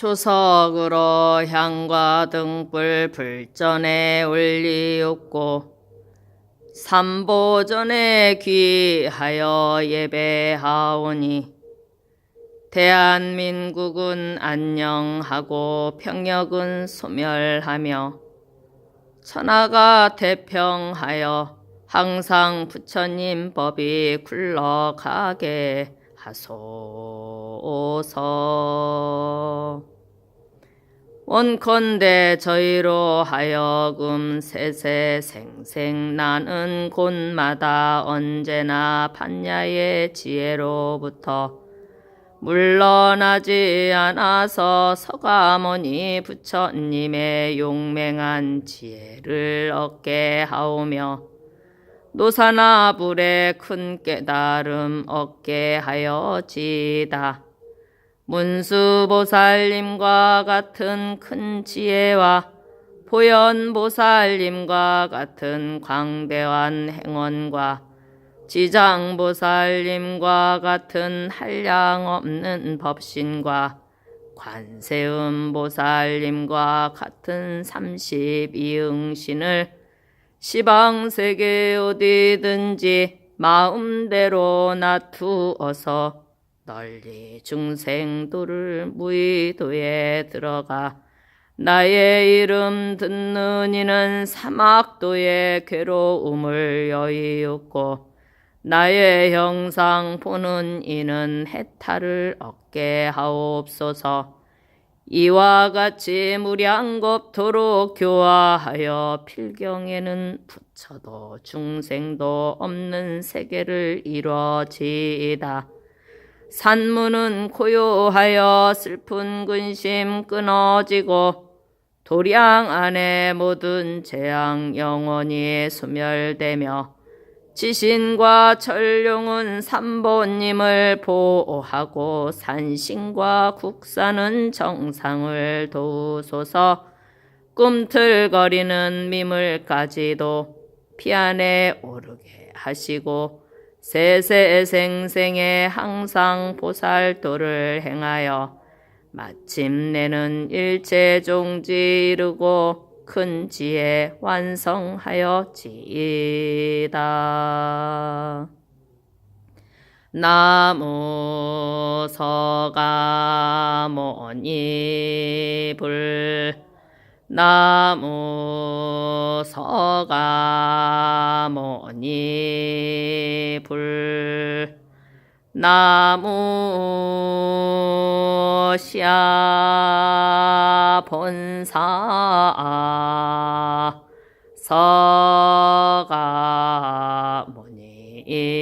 초석으로 향과 등불 불전에 올리옵고 삼보전에 귀하여 예배하오니 대한민국은 안녕하고 평역은 소멸하며 천하가 태평하여 항상 부처님 법이 굴러가게 하소서. 원컨대 저희로 하여금 세세 생생 나는 곳마다 언제나 판야의 지혜로부터 물러나지 않아서 서가모니 부처님의 용맹한 지혜를 얻게 하오며 노사나 불의 큰 깨달음 얻게 하여지다. 문수보살님과 같은 큰 지혜와 보현보살님과 같은 광대한 행원과 지장보살님과 같은 한량 없는 법신과 관세음보살님과 같은 삼십이응신을 시방세계 어디든지 마음대로 놔두어서 널리 중생도를 무의도에 들어가 나의 이름 듣는 이는 사막도의 괴로움을 여의었고 나의 형상 보는 이는 해탈을 얻게 하옵소서 이와 같이 무량겁토록 교화하여 필경에는 부처도 중생도 없는 세계를 이루어지이다. 산문은 고요하여 슬픈 근심 끊어지고 도량 안에 모든 재앙 영원히 소멸되며 지신과 천룡은 삼보님을 보호하고 산신과 국사는 정상을 도우소서. 꿈틀거리는 미물까지도 피안에 오르게 하시고 세세생생에 항상 보살도를 행하여 마침내는 일체 종지 이루고 큰 지혜 완성하였지이다. 나무 서가모니 불 나무 서가모니 불 나무 샤 본사 서가모니 불